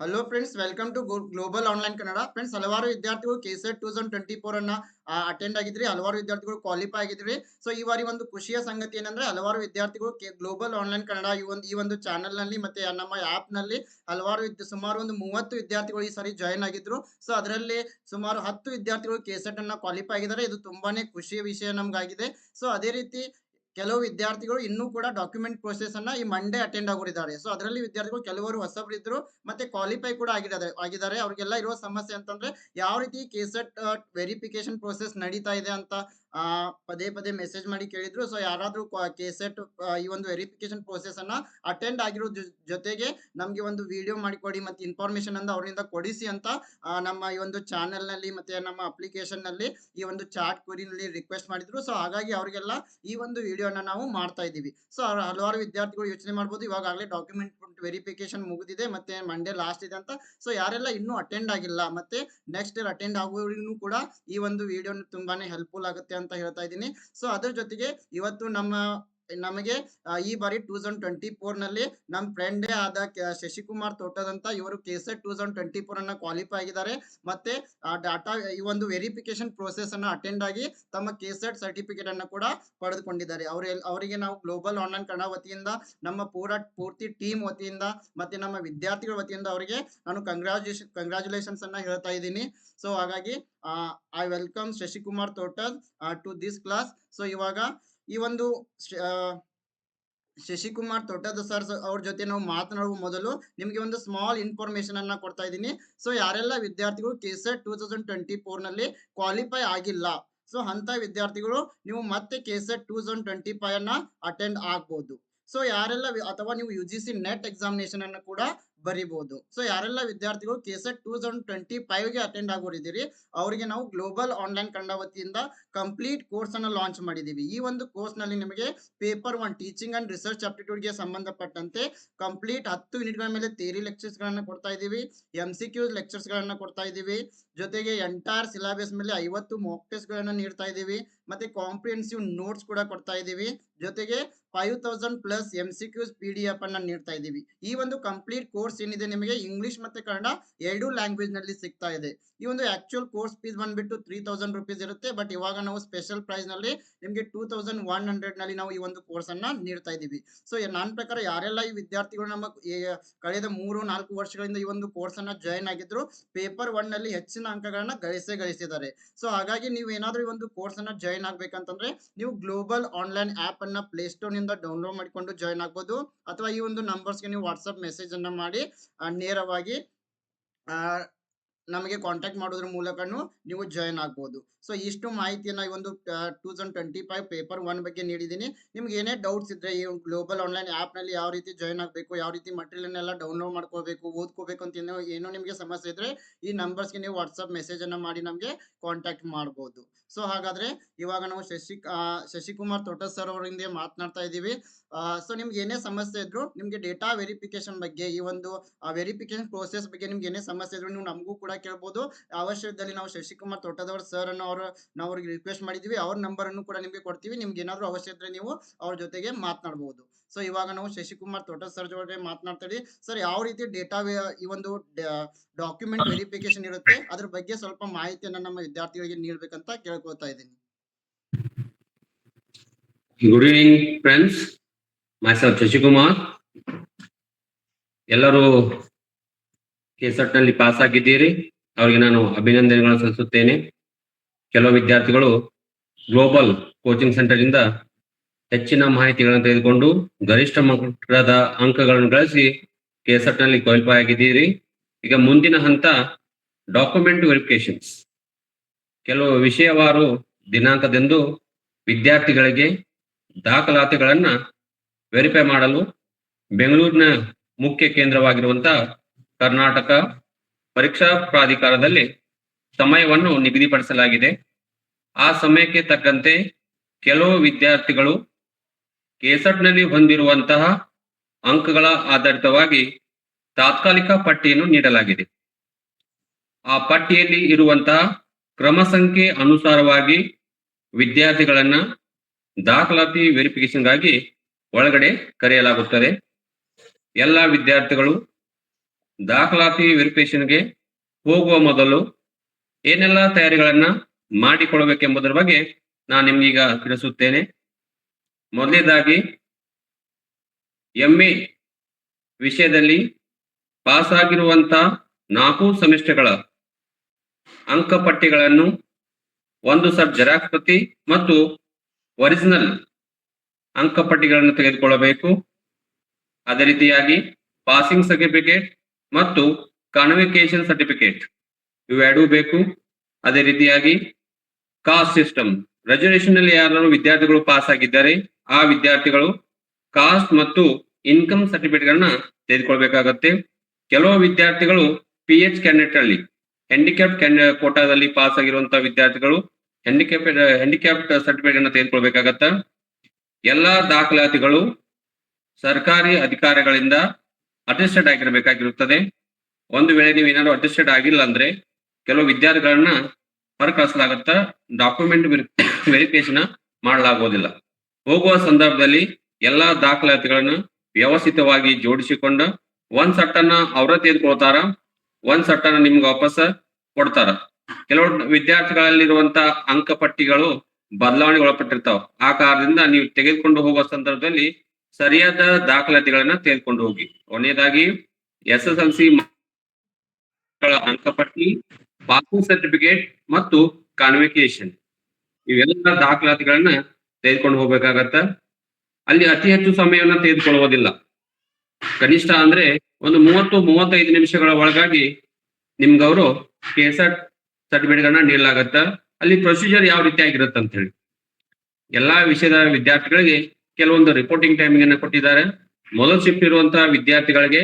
Hello friends welcome to global online Kannada friends ಹಲವಾರು ವಿದ್ಯಾರ್ಥಿಗಳು KSET two thousand twenty four ಅನ್ನ attend ಆಗಿದ್ರಿ, ಹಲವಾರು ವಿದ್ಯಾರ್ಥಿಗಳು ಕ್ವಾಲಿಫೈ ಆಗಿದ್ರಿ. ಸೊ ಈ ಬಾರಿ ಒಂದು ಖುಷಿಯ ಸಂಗತಿ ಏನಂದ್ರೆ, ಹಲವಾರು ವಿದ್ಯಾರ್ಥಿಗಳು ಗ್ಲೋಬಲ್ ಆನ್ಲೈನ್ ಕನ್ನಡ ಈ ಒಂದು ಈ ಒಂದು ಚಾನಲ್ನಲ್ಲಿ ಮತ್ತೆ ನಮ್ಮ ಆಪ್ನಲ್ಲಿ ಹಲವಾರು ಸುಮಾರು ಒಂದು ಮೂವತ್ತು ವಿದ್ಯಾರ್ಥಿಗಳು ಈ ಸಾರಿ ಜಾಯಿನ್ ಆಗಿದ್ರು. ಸೊ ಅದರಲ್ಲಿ ಸುಮಾರು ಹತ್ತು ವಿದ್ಯಾರ್ಥಿಗಳು ಕೆಸೆಟ್ ಅನ್ನ ಕ್ವಾಲಿಫೈ ಆಗಿದ್ದಾರೆ. ಇದು ತುಂಬಾನೇ ಖುಷಿಯ ವಿಷಯ ನಮ್ಗಾಗಿದೆ. ಸೊ ಅದೇ ರೀತಿ ಕೆಲವು ವಿದ್ಯಾರ್ಥಿಗಳು ಇನ್ನೂ ಕೂಡ ಡಾಕ್ಯುಮೆಂಟ್ ಪ್ರೊಸೆಸ್ ಅನ್ನ ಈ ಮಂಡೇ ಅಟೆಂಡ್ ಆಗೋರಿದ್ದಾರೆ ಸೊ ಅದರಲ್ಲಿ ವಿದ್ಯಾರ್ಥಿಗಳು ಕೆಲವರು ಹೊಸಬ್ರು ಇದ್ರು ಮತ್ತೆ ಕ್ವಾಲಿಫೈ ಕೂಡ ಆಗಿದ್ದಾರೆ ಆಗಿದ್ದಾರೆ. ಅವ್ರಿಗೆಲ್ಲ ಇರುವ ಸಮಸ್ಯೆ ಅಂತಂದ್ರೆ ಯಾವ ರೀತಿ ಕೆಸೆಟ್ ವೆರಿಫಿಕೇಶನ್ ಪ್ರೊಸೆಸ್ ನಡೀತಾ ಇದೆ ಅಂತ ಆ, ಪದೇ ಪದೇ ಮೆಸೇಜ್ ಮಾಡಿ ಕೇಳಿದ್ರು. ಸೊ ಯಾರಾದ್ರೂ ಕೆಸೆಟ್ ಈ ಒಂದು ವೆರಿಫಿಕೇಶನ್ ಪ್ರೊಸೆಸ್ ಅನ್ನ ಅಟೆಂಡ್ ಆಗಿರೋ ಜೊತೆಗೆ ನಮ್ಗೆ ಒಂದು ವಿಡಿಯೋ ಮಾಡಿಕೊಡಿ ಮತ್ತೆ ಇನ್ಫಾರ್ಮೇಶನ್ ಅಂತ ಅವರಿಂದ ಕೊಡಿಸಿ ಅಂತ ನಮ್ಮ ಈ ಒಂದು ಚಾನೆಲ್ನಲ್ಲಿ ಮತ್ತೆ ನಮ್ಮ ಅಪ್ಲಿಕೇಶನ್ನಲ್ಲಿ ಈ ಒಂದು ಚಾಟ್ನಲ್ಲಿ ರಿಕ್ವೆಸ್ಟ್ ಮಾಡಿದ್ರು. ಸೊ ಹಾಗಾಗಿ ಅವರಿಗೆಲ್ಲ ಈ ಒಂದು ವಿಡಿಯೋನ ನಾವು ಮಾಡ್ತಾ ಇದೀವಿ ಸೊ ಹಲವಾರು ವಿದ್ಯಾರ್ಥಿಗಳು ಯೋಚನೆ ಮಾಡ್ಬೋದು. ಇವಾಗಲೇ ಡಾಕ್ಯುಮೆಂಟ್ ವೆರಿಫಿಕೇಶನ್ ಮುಗಿದಿದೆ. ಮತ್ತೆ ಮಂಡೇ ಲಾಸ್ಟ್ ಇದೆ ಅಂತ. ಸೊ ಯಾರೆಲ್ಲ ಇನ್ನೂ ಅಟೆಂಡ್ ಆಗಿಲ್ಲ, ಮತ್ತೆ ನೆಕ್ಸ್ಟ್ ಇಯರ್ ಅಟೆಂಡ್ ಆಗೋರಿಗೂ ಕೂಡ ಈ ಒಂದು ವಿಡಿಯೋ ತುಂಬಾನೇ ಹೆಲ್ಪ್ಫುಲ್ ಆಗುತ್ತೆ ಅಂತ ಹೇಳ್ತಾ ಇದ್ದೀನಿ. ಸೊ ಅದ್ರ ಜೊತೆಗೆ ಇವತ್ತು ನಮ್ಮ ನಮಗೆ ಈ ಬಾರಿ ಟೂ ತೌಸಂಡ್ ಟ್ವೆಂಟಿ ಫೋರ್ನಲ್ಲಿ ನಮ್ಮ ಫ್ರೆಂಡೇ ಆದ ಶಶಿಕುಮಾರ್ ತೋಟದಂತ ಇವರು KSET two thousand twenty four ಅನ್ನ ಕ್ವಾಲಿಫೈ ಆಗಿದ್ದಾರೆ. ಮತ್ತೆ ಡಾಟಾ, ಈ ಒಂದು ವೆರಿಫಿಕೇಶನ್ ಪ್ರೋಸೆಸ್ ಅನ್ನ ಅಟೆಂಡ್ ಆಗಿ ತಮ್ಮ ಕೆಸೆಟ್ ಸರ್ಟಿಫಿಕೇಟ್ ಅನ್ನ ಕೂಡ ಪಡೆದುಕೊಂಡಿದ್ದಾರೆ. ಅವ್ರ, ಅವರಿಗೆ ನಾವು ಗ್ಲೋಬಲ್ ಆನ್ಲೈನ್ ಕನ್ನಡ ವತಿಯಿಂದ, ನಮ್ಮ ಪೂರ, ಪೂರ್ತಿ ಟೀಮ್ ವತಿಯಿಂದ, ಮತ್ತೆ ನಮ್ಮ ವಿದ್ಯಾರ್ಥಿಗಳ ವತಿಯಿಂದ ಅವರಿಗೆ ನಾನು ಕಂಗ್ರಾಚುಲೇಷನ್ ಕಂಗ್ರಾಚುಲೇಷನ್ಸ್ ಅನ್ನ ಹೇಳ್ತಾ ಇದ್ದೀನಿ. ಸೊ ಹಾಗಾಗಿ I welcome Shashikumar Thotad to this class so ಇವಾಗ ಈ ಒಂದು ಶಶಿಕುಮಾರ್ ತೊಟ್ಟದ ಸರ್ ಅವ್ರ ಜೊತೆ ನಾವು ಮಾತನಾಡುವ ಮೊದಲು ನಿಮಗೆ ಒಂದು ಸ್ಮಾಲ್ ಇನ್ಫಾರ್ಮೇಶನ್ ಅನ್ನ ಕೊಡ್ತಾ ಇದ್ದೀನಿ. ಸೊ ಯಾರೆಲ್ಲ ವಿದ್ಯಾರ್ಥಿಗಳು ಕೆಸೆಟ್ ಟೂ ತೌಸಂಡ್ ಟ್ವೆಂಟಿ ಫೋರ್ನಲ್ಲಿ ಕ್ವಾಲಿಫೈ ಆಗಿಲ್ಲ ಸೊ ಅಂತ ವಿದ್ಯಾರ್ಥಿಗಳು ನೀವು ಮತ್ತೆ KSET two thousand twenty five ಅನ್ನ ಅಟೆಂಡ್ ಆಗ್ಬೋದು. ಸೊ ಯಾರೆಲ್ಲ ಅಥವಾ ನೀವು U G C net examination ಅನ್ನು ಕೂಡ ಬರಿಬಹುದು ಸೊ ಯಾರೆಲ್ಲ ವಿದ್ಯಾರ್ಥಿಗಳು ಕೆಸೆಟ್ ಟೂ ತೌಸಂಡ್ ಟ್ವೆಂಟಿ ಫೈವ್ಗೆ ಅಟೆಂಡ್ ಆಗೋರಿದ್ದೀರಿ, ಅವರಿಗೆ ನಾವು ಗ್ಲೋಬಲ್ ಆನ್ಲೈನ್ ಕನ್ನಡ ವತಿಯಿಂದ ಕಂಪ್ಲೀಟ್ ಕೋರ್ಸ್ ಅನ್ನ ಲಾಂಚ್ ಮಾಡಿದೀವಿ. ಈ ಒಂದು ಕೋರ್ಸ್ನಲ್ಲಿ ನಿಮಗೆ paper one teaching and research ಆಪ್ಟಿಟ್ಯೂಡ್ಗೆ ಸಂಬಂಧಪಟ್ಟಂತೆ ಕಂಪ್ಲೀಟ್ ಹತ್ತು ಯೂನಿಟ್ಗಳ ಮೇಲೆ ಥಿಯರಿ ಲೆಕ್ಚರ್ಸ್ ಗಳನ್ನ ಕೊಡ್ತಾ ಇದೀವಿ ಎಂ ಸಿ ಕ್ಯೂ ಲೆಕ್ಚರ್ಸ್ ಗಳನ್ನ ಕೊಡ್ತಾ ಇದೀವಿ ಜೊತೆಗೆ ಎಂಟೈರ್ ಸಿಲೆಬಸ್ ಮೇಲೆ ಐವತ್ತು ಮಾಕ್ ಟೆಸ್ಟ್ ಗಳನ್ನ ನೀಡ್ತಾ ಇದ್ದೀವಿ ಮತ್ತೆ ಕಾಂಪ್ರಿಹೆನ್ಸಿವ್ ನೋಟ್ಸ್ ಕೂಡ ಕೊಡ್ತಾ ಇದ್ದೀವಿ. ಜೊತೆಗೆ five thousand plus M C Qs P D F ಅನ್ನ ನೀಡ್ತಾ ಇದ್ದೀವಿ. ಈ ಒಂದು ಕಂಪ್ಲೀಟ್ ಕೋರ್ಸ್ ಏನಿದೆ ನಿಮಗೆ ಇಂಗ್ಲಿಷ್ ಮತ್ತೆ ಕನ್ನಡ ಎರಡು ಲ್ಯಾಂಗ್ವೇಜ್ನಲ್ಲಿ ಸಿಗ್ತಾ ಇದೆ. ಈ ಒಂದು ಆಕ್ಚುಯಲ್ ಕೋರ್ಸ್ ಫೀಸ್ ಬಂದ್ಬಿಟ್ಟು ತ್ರೀ ತೌಸಂಡ್ ರುಪೀಸ್ ಇರುತ್ತೆ. ಬಟ್ ಇವಾಗ ನಾವು ಸ್ಪೆಷಲ್ ಪ್ರೈಸ್ನಲ್ಲಿ ನಿಮಗೆ ಟೂ ತೌಸಂಡ್ ಒನ್ ಹಂಡ್ರೆಡ್ನಲ್ಲಿ ನಾವು ಈ ಒಂದು ಕೋರ್ಸ್ ಅನ್ನ ನೀಡ್ತಾ ಇದ್ದೀವಿ. ಸೊ ನನ್ನ ಪ್ರಕಾರ ಯಾರೆಲ್ಲ ಈ ವಿದ್ಯಾರ್ಥಿಗಳು ನಮ್ಮ ಕಳೆದ ಮೂರು, ನಾಲ್ಕು ವರ್ಷಗಳಿಂದ ಈ ಒಂದು ಕೋರ್ಸ್ ಅನ್ನ ಜಾಯಿನ್ ಆಗಿದ್ರು ಪೇಪರ್ ಒನ್ನಲ್ಲಿ ಹೆಚ್ಚಿನ ಅಂಕಗಳನ್ನ ಗಳಿಸೇ ಗಳಿಸಿದ್ದಾರೆ. ಸೊ ಹಾಗಾಗಿ ನೀವು ಏನಾದ್ರೂ ಈ ಒಂದು ಕೋರ್ಸ್ ಅನ್ನ ಜಾಯಿನ್ ಆಗ್ಬೇಕಂತಂದ್ರೆ ನೀವು ಗ್ಲೋಬಲ್ ಆನ್ಲೈನ್ ಆಪ್ ಅನ್ನ ಪ್ಲೇ ಸ್ಟೋರ್ನಿಂದ ಡೌನ್ಲೋಡ್ ಮಾಡಿಕೊಂಡು ಜಾಯಿನ್ ಆಗ್ಬೋದು. ಅಥವಾ ಈ ಒಂದು ನಂಬರ್ಸ್ಗೆ ನೀವು ವಾಟ್ಸ್ಆಪ್ ಮೆಸೇಜ್ ಅನ್ನ ಮಾಡಿ ನೇರವಾಗಿ ಆ, ನಮಗೆ ಕಾಂಟ್ಯಾಕ್ಟ್ ಮಾಡೋದ್ರ ಮೂಲಕನು ನೀವು ಜಾಯಿನ್ ಆಗ್ಬೋದು. ಸೊ ಇಷ್ಟು ಮಾಹಿತಿಯನ್ನು ಈ ಒಂದು two thousand twenty five paper one ಬಗ್ಗೆ ನೀಡಿದ್ದೀನಿ. ನಿಮ್ಗೆ ಏನೇ ಡೌಟ್ಸ್ ಇದ್ರೆ ಈ ಗ್ಲೋಬಲ್ ಆನ್ಲೈನ್ ಆ್ಯಪ್ನಲ್ಲಿ ನಲ್ಲಿ ಯಾವ ರೀತಿ ಜಾಯಿನ್ ಆಗಬೇಕು, ಯಾವ ರೀತಿ ಮಟೀರಿಯಲ್ನೆಲ್ಲ ಡೌನ್ಲೋಡ್ ಮಾಡ್ಕೋಬೇಕು, ಓದ್ಕೋಬೇಕು ಅಂತ ಏನೋ ಏನೋ ನಿಮಗೆ ಸಮಸ್ಯೆ ಇದ್ರೆ ಈ ನಂಬರ್ಸ್ಗೆ ನೀವು ವಾಟ್ಸಪ್ ಮೆಸೇಜನ್ನು ಮಾಡಿ ನಮಗೆ ಕಾಂಟ್ಯಾಕ್ಟ್ ಮಾಡ್ಬೋದು. ಸೊ ಹಾಗಾದ್ರೆ ಇವಾಗ ನಾವು ಶಶಿ ಶಶಿಕುಮಾರ್ ತೋಟ ಸರ್ ಅವರಿಂದ ಮಾತನಾಡ್ತಾ ಇದ್ದೀವಿ. ಸೊ ನಿಮ್ಗೆ ಏನೇ ಸಮಸ್ಯೆ ಇದ್ರು ನಿಮಗೆ ಡೇಟಾ ವೆರಿಫಿಕೇಶನ್ ಬಗ್ಗೆ ಈ ಒಂದು ವೆರಿಫಿಕೇಶನ್ ಪ್ರೋಸೆಸ್ ಬಗ್ಗೆ ನಿಮ್ಗೆ ಏನೇ ಸಮಸ್ಯೆ ಇದ್ರು ನೀವು ನಮಗೂ ಕೂಡ ಕೇಳ್ಬೋದು. ಅವಶ್ಯದಲ್ಲಿ ನಾವು ಶಶಿಕುಮಾರ್ ತೋಟದವ್ರ ಸರ್ ಅನ್ನು ಅವರು ನಾವು ಅವ್ರಿಗೆ ರಿಕ್ವೆಸ್ಟ್ ಮಾಡಿದ್ವಿ. ಅವ್ರ ನಂಬರ್ ಅನ್ನು ಕೂಡ ನಿಮಗೆ ಕೊಡ್ತೀವಿ. ನಿಮ್ಗೆ ಏನಾದ್ರು ಅವಶ್ಯ ಇದ್ರೆ ನೀವು ಅವ್ರ ಜೊತೆಗೆ ಮಾತನಾಡಬಹುದು ಸೊ ಇವಾಗ ನಾವು ಶಶಿಕುಮಾರ್ ತೋಟ ಸರ್ ಜೊತೆ ಮಾತನಾಡ್ತೀವಿ. ಸರ್ ಯಾವ ರೀತಿ ಡೇಟಾ ಈ ಒಂದು ಡಾಕ್ಯುಮೆಂಟ್ ವೆರಿಫಿಕೇಶನ್ ಇರುತ್ತೆ? ಅದ್ರ ಬಗ್ಗೆ ಸ್ವಲ್ಪ ಮಾಹಿತಿಯನ್ನ ನಮ್ಮ ವಿದ್ಯಾರ್ಥಿಗಳಿಗೆ ನೀಡ್ಬೇಕಂತ ಕೇಳ್ಕೊತಾ ಇದ್ದೀನಿ. Good evening friends myself, Shashikumar. ಎಲ್ಲರೂ ಕೆಸೆಟ್ನಲ್ಲಿ ಪಾಸ್ ಆಗಿದ್ದೀರಿ ಅವರಿಗೆ ನಾನು ಅಭಿನಂದನೆಗಳನ್ನು ಸಲ್ಲಿಸುತ್ತೇನೆ. ಕೆಲವು ವಿದ್ಯಾರ್ಥಿಗಳು ಗ್ಲೋಬಲ್ ಕೋಚಿಂಗ್ ಸೆಂಟರ್ ಇಂದ ಹೆಚ್ಚಿನ ಮಾಹಿತಿಗಳನ್ನು ತೆಗೆದುಕೊಂಡು ಗರಿಷ್ಠ ಮಟ್ಟದ ಅಂಕಗಳನ್ನು ಗಳಿಸಿ ಕೆಸೆಟ್ನಲ್ಲಿ ಕ್ವಾಲಿಫೈ ಆಗಿದ್ದೀರಿ ಈಗ ಮುಂದಿನ ಹಂತ ಡಾಕ್ಯುಮೆಂಟ್ ವೆರಿಫಿಕೇಶನ್ಸ್ ಕೆಲವು ವಿಷಯವಾರು ದಿನಾಂಕದಂದು ವಿದ್ಯಾರ್ಥಿಗಳಿಗೆ ದಾಖಲಾತಿಗಳನ್ನು ವೆರಿಫೈ ಮಾಡಲು ಬೆಂಗಳೂರಿನ ಮುಖ್ಯ ಕೇಂದ್ರವಾಗಿರುವಂತಹ ಕರ್ನಾಟಕ ಪರೀಕ್ಷಾ ಪ್ರಾಧಿಕಾರದಲ್ಲಿ ಸಮಯವನ್ನು ನಿಗದಿಪಡಿಸಲಾಗಿದೆ. ಆ ಸಮಯಕ್ಕೆ ತಕ್ಕಂತೆ ಕೆಲವು ವಿದ್ಯಾರ್ಥಿಗಳು ಕೆಸೆಟ್ನಲ್ಲಿ ಹೊಂದಿರುವಂತಹ ಅಂಕಗಳ ಆಧಾರಿತವಾಗಿ ತಾತ್ಕಾಲಿಕ ಪಟ್ಟಿಯನ್ನು ನೀಡಲಾಗಿದೆ. ಆ ಪಟ್ಟಿಯಲ್ಲಿ ಇರುವಂತಹ ಕ್ರಮ ಸಂಖ್ಯೆ ಅನುಸಾರವಾಗಿ ವಿದ್ಯಾರ್ಥಿಗಳನ್ನ ದಾಖಲಾತಿ ವೆರಿಫಿಕೇಶನ್ಗಾಗಿ ಒಳಗಡೆ ಕರೆಯಲಾಗುತ್ತದೆ. ಎಲ್ಲ ವಿದ್ಯಾರ್ಥಿಗಳು ದಾಖಲಾತಿ ವೆರಿಫಿಕೇಶನ್ಗೆ ಹೋಗುವ ಮೊದಲು ಏನೆಲ್ಲ ತಯಾರಿಗಳನ್ನ ಮಾಡಿಕೊಳ್ಳಬೇಕೆಂಬುದರ ಬಗ್ಗೆ ನಾನು ನಿಮ್ಗೀಗ ತಿಳಿಸುತ್ತೇನೆ. ಮೊದಲನೇದಾಗಿ ಎ ವಿಷಯದಲ್ಲಿ ಪಾಸಾಗಿರುವಂಥ ನಾಲ್ಕು ಸೆಮಿಸ್ಟರ್ಗಳ ಅಂಕಪಟ್ಟಿಗಳನ್ನು ಒಂದು ಸಬ್ ಜೆರಾಕ್ಸ್ ಪ್ರತಿ ಮತ್ತು ಒರಿಜಿನಲ್ ಅಂಕಪಟ್ಟಿಗಳನ್ನು ತೆಗೆದುಕೊಳ್ಳಬೇಕು. ಅದೇ ರೀತಿಯಾಗಿ ಪಾಸಿಂಗ್ ಸರ್ಟಿಫಿಕೇಟ್ ಮತ್ತು ಕಾನ್ವಿಕೇಶನ್ ಸರ್ಟಿಫಿಕೇಟ್ ಇವೆರಡೂ ಬೇಕು. ಅದೇ ರೀತಿಯಾಗಿ ಕಾಸ್ಟ್ ಸಿಸ್ಟಮ್ ರೆಸರ್ವೇಶನ್ನಲ್ಲಿ ಯಾರು ವಿದ್ಯಾರ್ಥಿಗಳು ಪಾಸ್ ಆಗಿದ್ದಾರೆ ಆ ವಿದ್ಯಾರ್ಥಿಗಳು ಕಾಸ್ಟ್ ಮತ್ತು ಇನ್ಕಮ್ ಸರ್ಟಿಫಿಕೇಟ್ ಗಳನ್ನ ತೆಗೆದುಕೊಳ್ಬೇಕಾಗತ್ತೆ. ಕೆಲವು ವಿದ್ಯಾರ್ಥಿಗಳು ಪಿ ಎಚ್ ಕ್ಯಾಂಡಿಡೇಟ್ ಅಲ್ಲಿ ಹ್ಯಾಂಡಿಕ್ಯಾಪ್ ಕೋಟಾದಲ್ಲಿ ಪಾಸ್ ಆಗಿರುವಂತಹ ವಿದ್ಯಾರ್ಥಿಗಳು ಹ್ಯಾಂಡಿಕ್ಯಾಪ್ ಹ್ಯಾಂಡಿಕ್ಯಾಪ್ ಸರ್ಟಿಫಿಕೇಟ್ ಅನ್ನ ತೆಗೆದುಕೊಳ್ಬೇಕಾಗತ್ತ. ಎಲ್ಲಾ ದಾಖಲಾತಿಗಳು ಸರ್ಕಾರಿ ಅಧಿಕಾರಿಗಳಿಂದ ಅಟೆಸ್ಟೆಡ್ ಆಗಿರಬೇಕಾಗಿರುತ್ತದೆ. ಒಂದು ವೇಳೆ ನೀವು ಏನಾದ್ರು ಅಟೆಸ್ಟೆಡ್ ಆಗಿಲ್ಲ ಅಂದ್ರೆ ಕೆಲವು ವಿದ್ಯಾರ್ಥಿಗಳನ್ನ ಹೊರಕಳಿಸಲಾಗತ್ತ ಡಾಕ್ಯುಮೆಂಟ್ ವೆರಿಫಿಕೇಶನ್ ಮಾಡಲಾಗುವುದಿಲ್ಲ. ಹೋಗುವ ಸಂದರ್ಭದಲ್ಲಿ ಎಲ್ಲಾ ದಾಖಲಾತಿಗಳನ್ನು ವ್ಯವಸ್ಥಿತವಾಗಿ ಜೋಡಿಸಿಕೊಂಡ ಒಂದ್ ಸಟ್ಟನ್ನ ಅವರ ತೆಗೆದುಕೊಳ್ತಾರ, ಒಂದ್ ಸಟ್ಟನ್ನ ನಿಮ್ಗೆ ವಾಪಸ್ ಕೊಡ್ತಾರ. ಕೆಲವು ವಿದ್ಯಾರ್ಥಿಗಳಲ್ಲಿರುವಂತ ಅಂಕಪಟ್ಟಿಗಳು ಬದಲಾವಣೆಗೆ ಒಳಪಟ್ಟಿರ್ತಾವ ಆ ಕಾರಣದಿಂದ ನೀವು ತೆಗೆದುಕೊಂಡು ಹೋಗುವ ಸಂದರ್ಭದಲ್ಲಿ ಸರಿಯಾದ ದಾಖಲಾತಿಗಳನ್ನ ತೆಗೆದುಕೊಂಡು ಹೋಗಿ. ಕೊನೆಯದಾಗಿ, ಎಸ್ ಎಸ್ ಎಲ್ ಸಿ ಅಂಕಪಟ್ಟಿ, ಪಾಸಿಂಗ್ ಸರ್ಟಿಫಿಕೇಟ್ ಮತ್ತು ಕಾನ್ವಿಕೇಶನ್ ಇವೆಲ್ಲ ದಾಖಲಾತಿಗಳನ್ನ ತೆಗೆದುಕೊಂಡು ಹೋಗ್ಬೇಕಾಗತ್ತ? ಅಲ್ಲಿ ಅತಿ ಹೆಚ್ಚು ಸಮಯವನ್ನ ತೆಗೆದುಕೊಳ್ಳುವುದಿಲ್ಲ. ಕನಿಷ್ಠ ಅಂದ್ರೆ ಒಂದು ಮೂವತ್ತು, ಮೂವತ್ತೈದು ನಿಮಿಷಗಳ ಒಳಗಾಗಿ ನಿಮ್ಗವರು ಅವರು ಕೆಸಟ್ ಸರ್ಟಿಫಿಕೇಟ್ ಗಳನ್ನ ನೀಡಲಾಗತ್ತ? ಅಲ್ಲಿ ಪ್ರೊಸೀಜರ್ ಯಾವ ರೀತಿ ಆಗಿರುತ್ತೆ ಅಂತ ಹೇಳಿ ಎಲ್ಲಾ ವಿಷಯದ ವಿದ್ಯಾರ್ಥಿಗಳಿಗೆ ಕೆಲವೊಂದು ರಿಪೋರ್ಟಿಂಗ್ ಟೈಮಿಂಗ್ ಅನ್ನು ಕೊಟ್ಟಿದ್ದಾರೆ. ಮೊದಲು ಶಿಫ್ಟ್ ಇರುವಂತಹ ವಿದ್ಯಾರ್ಥಿಗಳಿಗೆ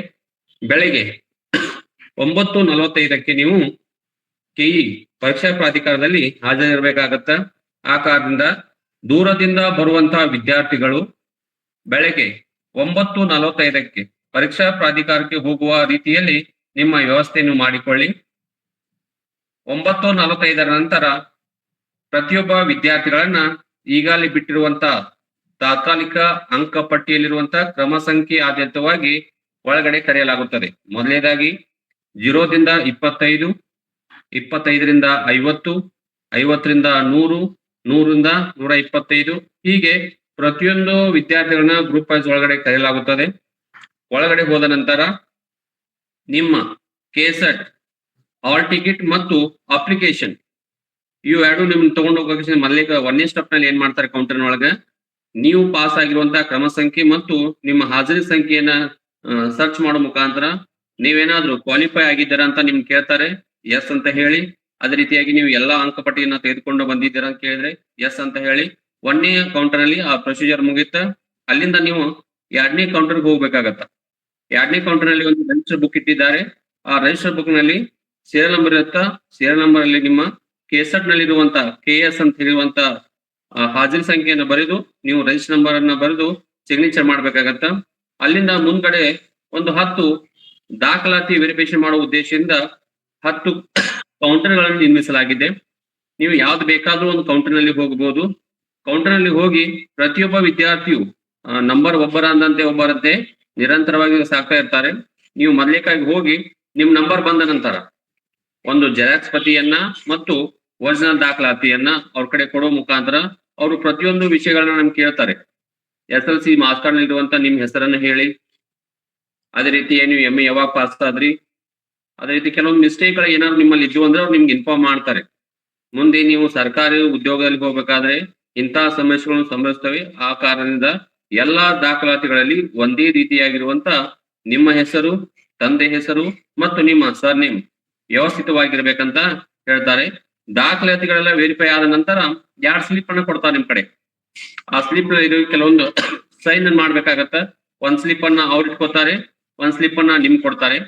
ಬೆಳಗ್ಗೆ ಒಂಬತ್ತು ನಲವತ್ತೈದಕ್ಕೆ ನೀವು ಕೆಇ ಪರೀಕ್ಷಾ ಪ್ರಾಧಿಕಾರದಲ್ಲಿ ಹಾಜರಿರಬೇಕಾಗತ್ತ? ಆ ಕಾರಣದಿಂದ ದೂರದಿಂದ ಬರುವಂತಹ ವಿದ್ಯಾರ್ಥಿಗಳು ಬೆಳಗ್ಗೆ ಒಂಬತ್ತು ನಲವತ್ತೈದಕ್ಕೆ ಪರೀಕ್ಷಾ ಪ್ರಾಧಿಕಾರಕ್ಕೆ ಹೋಗುವ ರೀತಿಯಲ್ಲಿ ನಿಮ್ಮ ವ್ಯವಸ್ಥೆಯನ್ನು ಮಾಡಿಕೊಳ್ಳಿ. ಒಂಬತ್ತು ನಲವತ್ತೈದರ ನಂತರ ಪ್ರತಿಯೊಬ್ಬ ವಿದ್ಯಾರ್ಥಿಗಳನ್ನ ಈಗಾಗಲೇ ಬಿಟ್ಟಿರುವಂತ ತಾತ್ಕಾಲಿಕ ಅಂಕಪಟ್ಟಿಯಲ್ಲಿರುವಂತ ಕ್ರಮ ಸಂಖ್ಯೆ ಆಧಾರಿತವಾಗಿ ಒಳಗಡೆ ಕರೆಯಲಾಗುತ್ತದೆ. ಮೊದಲನೇದಾಗಿ, ಜೀರೋದಿಂದ ಇಪ್ಪತ್ತೈದು, ಇಪ್ಪತ್ತೈದರಿಂದ ಐವತ್ತು, ಐವತ್ತರಿಂದ ನೂರು ನೂರಿಂದ ನೂರ ಇಪ್ಪತ್ತೈದು, ಹೀಗೆ ಪ್ರತಿಯೊಂದು ವಿದ್ಯಾರ್ಥಿಗಳನ್ನ ಗ್ರೂಪ್ ವೈಸ್ ಒಳಗಡೆ ಕರೆಯಲಾಗುತ್ತದೆ. ಒಳಗಡೆ ಹೋದ ನಂತರ ನಿಮ್ಮ ಕೆಸೆಟ್ ಆಲ್ ಟಿಕೆಟ್ ಮತ್ತು ಅಪ್ಲಿಕೇಶನ್ ಇವು ಎರಡು ನಿಮ್ಗೆ ತಗೊಂಡು ಹೋಗೋಕೆ ಮೊದಲೇ ಒಂದನೇ ಸ್ಟೆಪ್ನಲ್ಲಿ ಏನ್ ಮಾಡ್ತಾರೆ ಕೌಂಟರ್ ಒಳಗೆ ನೀವು ಪಾಸ್ ಆಗಿರುವಂತಹ ಕ್ರಮ ಸಂಖ್ಯೆ ಮತ್ತು ನಿಮ್ಮ ಹಾಜರಿ ಸಂಖ್ಯೆಯನ್ನ ಸರ್ಚ್ ಮಾಡೋ ಮುಖಾಂತರ ನೀವೇನಾದ್ರೂ ಕ್ವಾಲಿಫೈ ಆಗಿದ್ದೀರಾ ಅಂತ ನಿಮ್ಗೆ ಕೇಳ್ತಾರೆ. ಎಸ್ ಅಂತ ಹೇಳಿ. ಅದೇ ರೀತಿಯಾಗಿ ನೀವು ಎಲ್ಲಾ ಅಂಕಪಟ್ಟಿಯನ್ನ ತೆಗೆದುಕೊಂಡು ಬಂದಿದ್ದೀರಾ ಅಂತ ಕೇಳಿದ್ರೆ ಎಸ್ ಅಂತ ಹೇಳಿ. ಒಂದನೇ ಕೌಂಟರ್ ಅಲ್ಲಿ ಆ ಪ್ರೊಸೀಜರ್ ಮುಗಿತ. ಅಲ್ಲಿಂದ ನೀವು ಎರಡನೇ ಕೌಂಟರ್ಗೆ ಹೋಗ್ಬೇಕಾಗತ್ತ. ಎರಡನೇ ಕೌಂಟರ್ನಲ್ಲಿ ಒಂದು ರಿಜಿಸ್ಟರ್ ಬುಕ್ ಇಟ್ಟಿದ್ದಾರೆ. ಆ ರಿಜಿಸ್ಟರ್ ಬುಕ್ನಲ್ಲಿ ಸೀರಿಯಲ್ ನಂಬರ್ ಇರುತ್ತ? ಸೀರಿಯಲ್ ನಂಬರ್ ಅಲ್ಲಿ ನಿಮ್ಮ ಕೆಸೆಟ್ನಲ್ಲಿ ಇರುವಂತ ಕೆ ಎಸ್ ಅಂತ ಹೇಳುವಂತ ಹಾಜರಿ ಸಂಖ್ಯೆಯನ್ನು ಬರೆದು, ನೀವು ರಿಜಿಸ್ಟರ್ ನಂಬರ್ ಅನ್ನ ಬರೆದು ಸಿಗ್ನೇಚರ್ ಮಾಡಬೇಕಾಗತ್ತ? ಅಲ್ಲಿಂದ ಮುಂದ್ಗಡೆ ಒಂದು ಹತ್ತು ದಾಖಲಾತಿ ವೆರಿಫಿಕೇಶನ್ ಮಾಡುವ ಉದ್ದೇಶದಿಂದ ಹತ್ತು ಕೌಂಟರ್ಗಳನ್ನು ನಿರ್ಮಿಸಲಾಗಿದೆ. ನೀವು ಯಾವ್ದು ಬೇಕಾದ್ರೂ ಒಂದು ಕೌಂಟರ್ನಲ್ಲಿ ಹೋಗಬಹುದು ಕೌಂಟರ್ನಲ್ಲಿ ಹೋಗಿ ಪ್ರತಿಯೊಬ್ಬ ವಿದ್ಯಾರ್ಥಿಯು ನಂಬರ್ ಒಬ್ಬರ ಅಂದಂತೆ ಒಬ್ಬರಂತೆ ನಿರಂತರವಾಗಿ ಸಾಕ್ತಾ ಇರ್ತಾರೆ. ನೀವು ಮೊದಲೇಕಾಗಿ ಹೋಗಿ ನಿಮ್ ನಂಬರ್ ಬಂದ ನಂತರ ಒಂದು ಜೆರಾಕ್ಸ್ ಪ್ರತಿಯನ್ನ ಮತ್ತು ಒರಿಜಿನಲ್ ದಾಖಲಾತಿಯನ್ನ ಅವ್ರ ಕಡೆ ಕೊಡುವ ಮುಖಾಂತರ ಅವರು ಪ್ರತಿಯೊಂದು ವಿಷಯಗಳನ್ನ ನಮ್ಗೆ ಕೇಳ್ತಾರೆ. S L C marks card ಇರುವಂತ ನಿಮ್ ಹೆಸರನ್ನ ಹೇಳಿ. ಅದೇ ರೀತಿ ನೀವು ಎಂ ಎ ಯಾವಾಗ ಪಾಸ್ ಆದ್ರಿ? ಅದೇ ರೀತಿ ಕೆಲವೊಂದು ಮಿಸ್ಟೇಕ್ಗಳು ಏನಾದ್ರು ನಿಮ್ಮಲ್ಲಿ ಇದ್ವು ಅಂದ್ರೆ ಅವ್ರು ನಿಮ್ಗೆ ಇನ್ಫಾರ್ಮ್ ಮಾಡ್ತಾರೆ. ಮುಂದೆ ನೀವು ಸರ್ಕಾರಿ ಉದ್ಯೋಗದಲ್ಲಿ ಹೋಗ್ಬೇಕಾದ್ರೆ ಇಂತಹ ಸಮಸ್ಯೆಗಳನ್ನು ಸಂಭವಿಸ್ತವೆ. ಆ ಕಾರಣದಿಂದ ಎಲ್ಲಾ ದಾಖಲಾತಿಗಳಲ್ಲಿ ಒಂದೇ ರೀತಿಯಾಗಿರುವಂತ ನಿಮ್ಮ ಹೆಸರು, ತಂದೆ ಹೆಸರು ಮತ್ತು ನಿಮ್ಮ ಸರ್ನೇಮ್ ವ್ಯವಸ್ಥಿತವಾಗಿರ್ಬೇಕಂತ ಹೇಳ್ತಾರೆ. ದಾಖಲಾತಿಗಳೆಲ್ಲ ವೆರಿಫೈ ಆದ ನಂತರ ಎರಡ್ ಸ್ಲಿಪ್ ಅನ್ನ ಕೊಡ್ತಾರೆ ನಿಮ್ ಕಡೆ? ಆ ಸ್ಲಿಪ್ ಇದು ಕೆಲವೊಂದು ಸೈನ್ ಮಾಡ್ಬೇಕಾಗತ್ತ. ಒಂದ್ ಸ್ಲಿಪ್ ಅನ್ನ ಅವ್ರು ಇಟ್ಕೋತಾರೆ, ಒಂದ್ ಸ್ಲಿಪ್ ಅನ್ನ ನಿಮ್ ಕೊಡ್ತಾರೆ.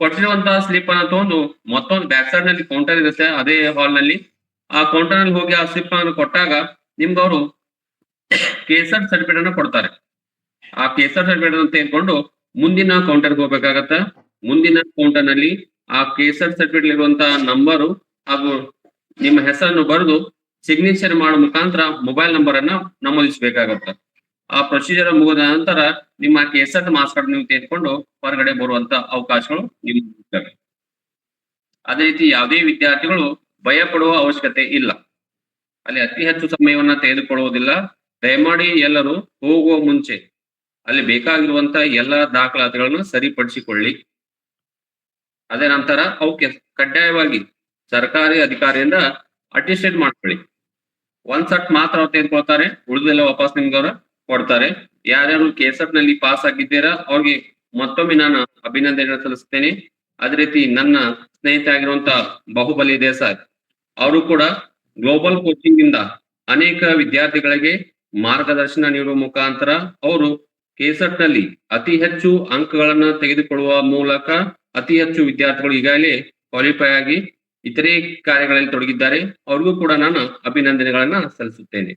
ಕೊಟ್ಟಿರುವಂತಹ ಸ್ಲಿಪ್ ಅನ್ನ ತಗೊಂಡು ಮತ್ತೊಂದು ಬ್ಯಾಕ್ ಸೈಡ್ನಲ್ಲಿ ಕೌಂಟರ್ ಇರುತ್ತೆ, ಅದೇ ಹಾಲ್ನಲ್ಲಿ. ಆ ಕೌಂಟರ್ನಲ್ಲಿ ಹೋಗಿ ಆ ಸ್ಲಿಪ್ ಅನ್ನು ಕೊಟ್ಟಾಗ ನಿಮ್ಗೆ ಅವರು ಕೇಸರ್ ಸರ್ಟಿಫಿಕೇಟ್ ಅನ್ನ ಕೊಡ್ತಾರೆ. ಆ ಕೇಸರ್ ಸರ್ಟಿಫಿಕೇಟ್ ಅನ್ನು ತೆಗೆದುಕೊಂಡು ಮುಂದಿನ ಕೌಂಟರ್ಗೆ ಹೋಗ್ಬೇಕಾಗತ್ತ. ಮುಂದಿನ ಕೌಂಟರ್ನಲ್ಲಿ ಆ ಕೇಸರ್ ಸರ್ಟಿಫಿಕೇಟ್ ಇರುವಂತಹ ನಂಬರು ಹಾಗೂ ನಿಮ್ಮ ಹೆಸರನ್ನು ಬರೆದು ಸಿಗ್ನೇಚರ್ ಮಾಡೋ ಮುಖಾಂತರ ಮೊಬೈಲ್ ನಂಬರ್ ಅನ್ನ ನಮೂದಿಸಬೇಕಾಗತ್ತ. ಆ ಪ್ರೊಸೀಜರ್ ಮುಗಿದ ನಂತರ ನಿಮ್ಮ ಕೆಸೆಟ್ ಮಾಸ್ಕರ್ ನೀವು ತೆಗೆದುಕೊಂಡು ಹೊರಗಡೆ ಬರುವಂತ ಅವಕಾಶಗಳು ನಿಮ್ಗೆ ಅದೇ ರೀತಿ ಯಾವುದೇ ವಿದ್ಯಾರ್ಥಿಗಳು ಭಯ ಪಡುವ ಅವಶ್ಯಕತೆ ಇಲ್ಲ. ಅಲ್ಲಿ ಅತಿ ಹೆಚ್ಚು ಸಮಯವನ್ನ ತೆಗೆದುಕೊಳ್ಳುವುದಿಲ್ಲ. ದಯಮಾಡಿ ಎಲ್ಲರೂ ಹೋಗುವ ಮುಂಚೆ ಅಲ್ಲಿ ಬೇಕಾಗಿರುವಂತ ಎಲ್ಲ ದಾಖಲಾತಿಗಳನ್ನು ಸರಿಪಡಿಸಿಕೊಳ್ಳಿ. ಅದೇ ನಂತರ ಅವಕ್ಕೆ ಕಡ್ಡಾಯವಾಗಿ ಸರ್ಕಾರಿ ಅಧಿಕಾರಿಯಿಂದ ಅಟಿಸ್ಟೇಟ್ ಮಾಡ್ಕೊಳ್ಳಿ. ಒಂದ್ ಸಟ್ ಮಾತ್ರ ಅವ್ರು ತೆಗೆದುಕೊಳ್ತಾರೆ, ಉಳಿದೆಲ್ಲ ವಾಪಸ್ ನಿಮ್ಗೆ ಅವ್ರ ಕೊಡ್ತಾರೆ. ಯಾರ್ಯಾರು ಕೆಸೆಟ್ನಲ್ಲಿ ಪಾಸ್ ಆಗಿದ್ದೀರಾ, ಅವ್ರಿಗೆ ಮತ್ತೊಮ್ಮೆ ನಾನು ಅಭಿನಂದನೆ ಸಲ್ಲಿಸ್ತೇನೆ. ಅದೇ ರೀತಿ ನನ್ನ ಸ್ನೇಹಿತ ಆಗಿರುವಂತ ಬಾಹುಬಲಿ ದೇಸಾಯ್, ಅವರು ಕೂಡ ಗ್ಲೋಬಲ್ ಕೋಚಿಂಗ್ ಇಂದ ಅನೇಕ ವಿದ್ಯಾರ್ಥಿಗಳಿಗೆ ಮಾರ್ಗದರ್ಶನ ನೀಡುವ ಮುಖಾಂತರ ಅವರು ಕೆಸೆಟ್ನಲ್ಲಿ ಅತಿ ಹೆಚ್ಚು ಅಂಕಗಳನ್ನ ತೆಗೆದುಕೊಳ್ಳುವ ಮೂಲಕ ಅತಿ ಹೆಚ್ಚು ವಿದ್ಯಾರ್ಥಿಗಳು ಈಗಾಗಲೇ ಕ್ವಾಲಿಫೈ ಆಗಿ ಇತರೆ ಕಾರ್ಯಗಳಲ್ಲಿ ತೊಡಗಿದ್ದಾರೆ. ಅವ್ರಿಗೂ ಕೂಡ ನಾನು ಅಭಿನಂದನೆಗಳನ್ನ ಸಲ್ಲಿಸುತ್ತೇನೆ.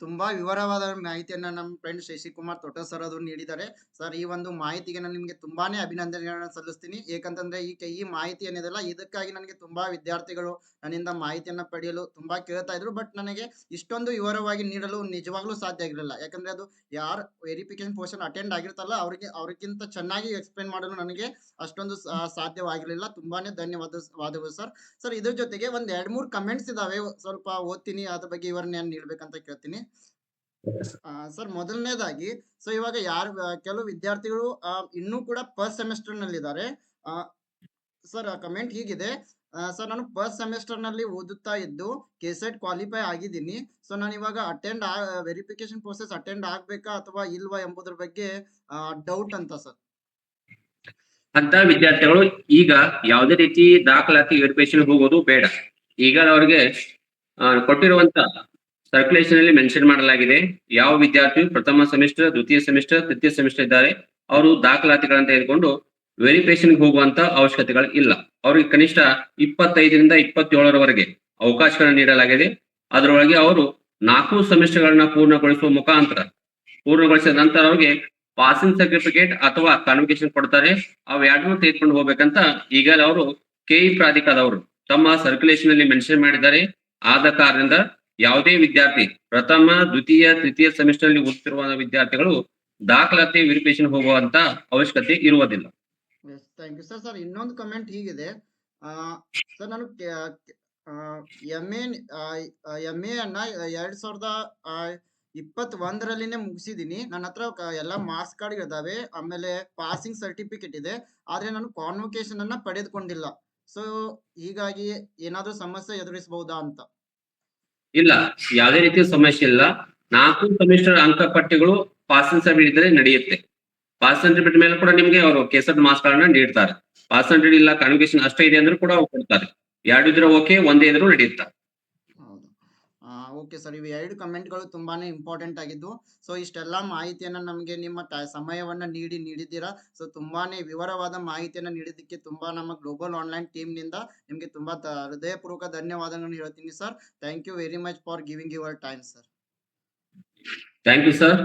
ತುಂಬಾ ವಿವರವಾದ ಮಾಹಿತಿಯನ್ನ ನಮ್ಮ ಫ್ರೆಂಡ್ ಶಶಿಕುಮಾರ್ ತೋಟ ಸರ್ ಅವರು ನೀಡಿದ್ದಾರೆ. ಸರ್ ಈ ಒಂದು ಮಾಹಿತಿಗೆ ನಾನು ನಿಮಗೆ ತುಂಬಾನೇ ಅಭಿನಂದನೆಗಳನ್ನ ಸಲ್ಲಿಸ್ತೀನಿ. ಏಕಂತಂದ್ರೆ ಈ ಈ ಮಾಹಿತಿ ಏನಿದೆಲ್ಲ ಇದಕ್ಕಾಗಿ ನನಗೆ ತುಂಬಾ ವಿದ್ಯಾರ್ಥಿಗಳು ನನ್ನಿಂದ ಮಾಹಿತಿಯನ್ನ ಪಡೆಯಲು ತುಂಬಾ ಕೇಳ್ತಾ ಇದ್ರು. ಬಟ್ ನನಗೆ ಇಷ್ಟೊಂದು ವಿವರವಾಗಿ ನೀಡಲು ನಿಜವಾಗ್ಲೂ ಸಾಧ್ಯ ಆಗಿರಲಿಲ್ಲ. ಯಾಕಂದ್ರೆ ಅದು ಯಾರು ವೆರಿಫಿಕೇಶನ್ ಪೋರ್ಷನ್ ಅಟೆಂಡ್ ಆಗಿರ್ತಲ್ಲ ಅವ್ರಿಗೆ, ಅವ್ರಿಗಿಂತ ಚೆನ್ನಾಗಿ ಎಕ್ಸ್ಪ್ಲೇನ್ ಮಾಡಲು ನನಗೆ ಅಷ್ಟೊಂದು ಸಾಧ್ಯವಾಗಿರಲಿಲ್ಲ. ತುಂಬಾನೇ ಧನ್ಯವಾದ ವಾದಗಳು ಸರ್. ಸರ್, ಇದ್ರ ಜೊತೆಗೆ ಒಂದ್ ಎರಡ್ ಮೂರು ಕಮೆಂಟ್ಸ್ ಇದಾವೆ. ಸ್ವಲ್ಪ ಓದ್ತೀನಿ, ಅದ್ರ ಬಗ್ಗೆ ವಿವರಣೆ ನೀಡ್ಬೇಕಂತ ಕೇಳ್ತೀನಿ. ಸರ್, ಮೊದಲನೇದಾಗಿ ಸೊ ಇವಾಗ ಯಾರು ಕೆಲವು ವಿದ್ಯಾರ್ಥಿಗಳು ಇನ್ನೂ ಕೂಡ ಫಸ್ಟ್ ಸೆಮಿಸ್ಟರ್ನಲ್ಲಿ ಇದ್ದಾರೆ ಸರ್ ಕಮೆಂಟ್ ಹೀಗಿದೆ. ಸರ್ ನಾನು ಫಸ್ಟ್ ಸೆಮಿಸ್ಟರ್ನಲ್ಲಿ ಓದುತ್ತಾ ಇದ್ದು ಕೆಸೆಟ್ ಕ್ವಾಲಿಫೈ ಆಗಿದ್ದೀನಿ. ಸೊ ನಾನು ಇವಾಗ ಅಟೆಂಡ್ ವೆರಿಫಿಕೇಶನ್ ಪ್ರೋಸೆಸ್ ಅಟೆಂಡ್ ಆಗ್ಬೇಕಾ ಅಥವಾ ಇಲ್ವಾ ಎಂಬುದ್ರ ಬಗ್ಗೆ ಡೌಟ್ ಅಂತ ಸರ್ ಅಂತ ವಿದ್ಯಾರ್ಥಿಗಳು ಈಗ ಯಾವುದೇ ರೀತಿ ದಾಖಲಾತಿ ವೆರಿಫಿಕೇಶನ್ ಹೋಗೋದು ಬೇಡ. ಈಗ ಅವರಿಗೆ ಕೊಟ್ಟಿರುವಂತ ಸರ್ಕ್ಯುಲೇಷನ್ ಅಲ್ಲಿ ಮೆನ್ಷನ್ ಮಾಡಲಾಗಿದೆ. ಯಾವ ವಿದ್ಯಾರ್ಥಿ ಪ್ರಥಮ ಸೆಮಿಸ್ಟರ್ ದ್ವಿತೀಯ ಸೆಮಿಸ್ಟರ್ ತೃತೀಯ ಸೆಮಿಸ್ಟರ್ ಇದ್ದಾರೆ, ಅವರು ದಾಖಲಾತಿಗಳನ್ನ ತೆಗೆದುಕೊಂಡು ವೆರಿಫಿಕೇಶನ್ ಹೋಗುವಂತ ಅವಶ್ಯಕತೆಗಳು ಇಲ್ಲ. ಅವ್ರಿಗೆ ಕನಿಷ್ಠ ಇಪ್ಪತ್ತೈದರಿಂದ ಇಪ್ಪತ್ತೇಳರವರೆಗೆ ಅವಕಾಶಗಳನ್ನು ನೀಡಲಾಗಿದೆ. ಅದರೊಳಗೆ ಅವರು ನಾಲ್ಕು ಸೆಮಿಸ್ಟರ್ಗಳನ್ನ ಪೂರ್ಣಗೊಳಿಸುವ ಮುಖಾಂತರ, ಪೂರ್ಣಗೊಳಿಸಿದ ನಂತರ ಅವ್ರಿಗೆ ಪಾಸಿಂಗ್ ಸರ್ಟಿಫಿಕೇಟ್ ಅಥವಾ ಕಾನ್ವಿಕೇಶನ್ ಕೊಡ್ತಾರೆ. ಅವ್ ಎರಡನ್ನೂ ತೆಗೆದುಕೊಂಡು ಹೋಗ್ಬೇಕಂತ ಈಗಲೇ ಅವರು ಕೆಇ ಪ್ರಾಧಿಕಾರದವರು ತಮ್ಮ ಸರ್ಕ್ಯುಲೇಷನ್ ಅಲ್ಲಿ ಮೆನ್ಷನ್ ಮಾಡಿದ್ದಾರೆ. ಆದ ಕಾರಣದಿಂದ ಯಾವುದೇ ವಿದ್ಯಾರ್ಥಿ ಪ್ರಥಮ, ದ್ವಿತೀಯ, ತೃತೀಯ ಸೆಮಿಸ್ಟರ್ ಅಲ್ಲಿ ಓದುತ್ತಿರುವ ವಿದ್ಯಾರ್ಥಿಗಳು ದಾಖಲಾತಿ ವೆರಿಫಿಕೇಶನ್ ಹೋಗುವಂತ ಅವಶ್ಯಕತೆ ಇರುವುದಿಲ್ಲ. ಥ್ಯಾಂಕ್ ಯು ಸರ್ ಸರ್ ಇನ್ನೊಂದು ಕಮೆಂಟ್ ಹೀಗಿದೆ. ಸರ್ ನಾನು ಎಂ ಎ ಎಂ ಎ ಅನ್ನ ಎರಡ್ ಸಾವಿರದ ಇಪ್ಪತ್ ಒಂದರಲ್ಲಿನೇ ಮುಗಿಸಿದೀನಿ ನನ್ನ ಹತ್ರ ಎಲ್ಲ ಮಾರ್ಕ್ಸ್ ಕಾರ್ಡ್ ಇದಾವೆ. ಆಮೇಲೆ ಪಾಸಿಂಗ್ ಸರ್ಟಿಫಿಕೇಟ್ ಇದೆ. ಆದ್ರೆ ನಾನು ಕಾನ್ವೊಕೇಶನ್ ಅನ್ನ ಪಡೆದುಕೊಂಡಿಲ್ಲ. ಸೊ ಹೀಗಾಗಿ ಏನಾದ್ರೂ ಸಮಸ್ಯೆ ಎದುರಿಸಬಹುದಾ ಅಂತ? ಇಲ್ಲ. ಯಾವುದೇ ರೀತಿಯ ಸಮಸ್ಯೆ ಇಲ್ಲ. ನಾಲ್ಕು ಸೆಮಿಸ್ಟರ್ ಅಂಕಪಟ್ಟಿಗಳು ಪಾಸಿಂಗ್ ಸರ್ಟಿಫಿಕೇಟ್ ನಡೆಯುತ್ತೆ. ಪಾಸ್ ಬಿಟ್ಟ ಮೇಲೆ ಕೂಡ ನಿಮ್ಗೆ ಅವರು ಕೆಸರ್ ಮಾರ್ಕ್ಸ್ ಗಳನ್ನ ನೀಡ್ತಾರೆ. ಪಾಸ್ ಸರ್ಟಿಫಿಕೇಟ್ ಇಲ್ಲ ಕಾನ್ವಿಕೇಶನ್ ಅಷ್ಟೇ ಇದೆ ಅಂದ್ರೂ ಕೂಡ ಕೊಡ್ತಾರೆ. ಎರಡು ಇದ್ರೆ ಓಕೆ ಒಂದೇ ಇದ್ರೂ ನಡೆಯುತ್ತೆ ಓಕೆ ಸರ್ ಇವು ಎರಡು ಕಮೆಂಟ್ಗಳು ತುಂಬಾನೇ ಇಂಪಾರ್ಟೆಂಟ್ ಆಗಿದ್ದು ಸೊ ಇಷ್ಟೆಲ್ಲ ಮಾಹಿತಿಯನ್ನ ನಮಗೆ ನಿಮ್ಮ ಸಮಯವನ್ನು ನೀಡಿ ನೀಡಿದ್ದೀರಾ. ಸೊ ತುಂಬಾನೇ ವಿವರವಾದ ಮಾಹಿತಿಯನ್ನ ನೀಡಿದ್ದಕ್ಕೆ ತುಂಬಾ ನಮ್ಮ ಗ್ಲೋಬಲ್ ಆನ್ಲೈನ್ ಟೀಮ್ನಿಂದ ನಿಮಗೆ ತುಂಬಾ ಹೃದಯಪೂರ್ವಕ ಧನ್ಯವಾದಗಳನ್ನು ಹೇಳ್ತೀನಿ sir. Thank you very much for giving your time sir. Thank you sir.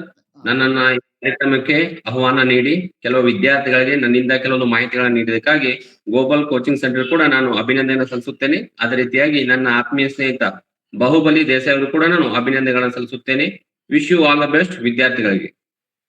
ನನ್ನನ್ನ ಕಾರ್ಯಕ್ರಮಕ್ಕೆ ಆಹ್ವಾನ ನೀಡಿ ಕೆಲವು ವಿದ್ಯಾರ್ಥಿಗಳಿಗೆ ನನ್ನಿಂದ ಕೆಲವೊಂದು ಮಾಹಿತಿಗಳನ್ನು ನೀಡಿದಕ್ಕಾಗಿ ಗ್ಲೋಬಲ್ ಕೋಚಿಂಗ್ ಸೆಂಟರ್ ಕೂಡ ನಾನು ಅಭಿನಂದನೆ ಸಲ್ಲಿಸುತ್ತೇನೆ. ಅದೇ ರೀತಿಯಾಗಿ ನನ್ನ ಆತ್ಮೀಯ ಸ್ನೇಹಿತ ಬಾಹುಬಲಿ ದೇಸಾಯಿ ಅವರು ಕೂಡ ನಾನು ಅಭಿನಂದನೆಗಳನ್ನು ಸಲ್ಲಿಸುತ್ತೇನೆ. Wish you all the best ವಿದ್ಯಾರ್ಥಿಗಳಿಗೆ.